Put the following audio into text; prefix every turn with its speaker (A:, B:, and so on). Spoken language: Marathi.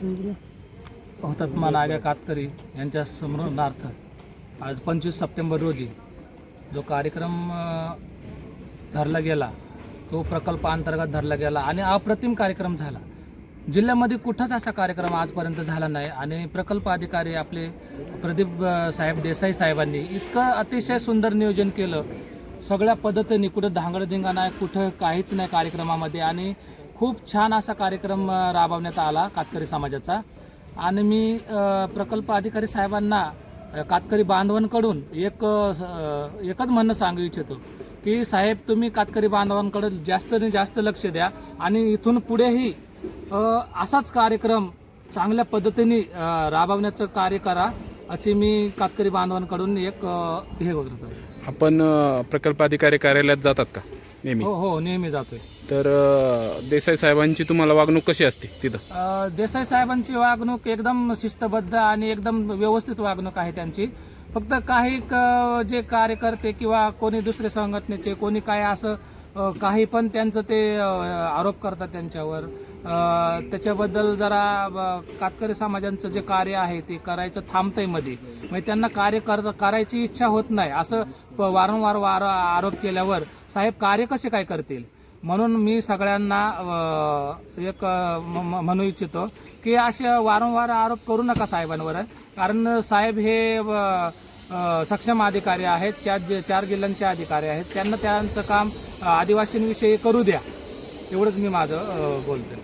A: हुतात्मा नाग्या कातकरी यांच्या स्मरणार्थ आज पंचवीस सप्टेंबर रोजी जो कार्यक्रम धरला गेला तो प्रकल्पांतर्गत धरला गेला आणि अप्रतिम कार्यक्रम झाला. जिल्ह्यामध्ये कुठंच असा कार्यक्रम आजपर्यंत झाला नाही आणि प्रकल्प अधिकारी आपले प्रदीप साहेब देसाई साहेबांनी इतकं अतिशय सुंदर नियोजन केलं. सगळ्या पद्धतीने कुठं धांगडधिंगा नाही कुठं काहीच नाही कार्यक्रमामध्ये आणि खूप छान असा कार्यक्रम राबवण्यात आला कातकरी समाजाचा. आणि मी प्रकल्प अधिकारी साहेबांना कातकरी बांधवांकडून एक एकच म्हणणं सांगू इच्छितो की साहेब तुम्ही कातकरी बांधवांकडे जास्त जास्त लक्ष द्या आणि इथून पुढेही असाच कार्यक्रम चांगल्या पद्धतीने राबवण्याचं कार्य करा असे मी कातकरी बांधवांकडून एक हे करतो.
B: आपण प्रकल्प अधिकारी कार्यालयात जातात का? नेहमी.
A: हो हो नेहमी जातोय.
B: तर अ, देसाई साहेबांची तुम्हाला वागणूक कशी असते तिथं?
A: अ, देसाई साहेबांची वागणूक एकदम शिस्तबद्ध आणि एकदम व्यवस्थित वागणूक आहे त्यांची. फक्त काही क- जे कार्यकर्ते किंवा कोणी दुसरे संघटनेचे कोणी काय असं अ, काही पण त्यांचं ते अ, आरोप करतात त्यांच्यावर. अ, त्याच्याबद्दल जरा अ, कातकरी समाजांचं जे कार्य आहे ते करायचं थांबतंयमध्ये. म्हणजे त्यांना कार्य कर करायची इच्छा होत नाही. असं प- वारंवार वार आरोप केल्यावर साहेब कार्य कसे काय करतील? म्हणून मी सगळ्यांना एक म- म्हणू इच्छितो की असे वारंवार आरोप करू नका साहेबांवर. कारण साहेब हे सक्षम अधिकारी आहेत चार चार जिल्ह्यांचे अधिकारी आहेत. त्यांना त्यांचं काम आदिवासींविषयी करू द्या. एवढंच मी माझं बोलतो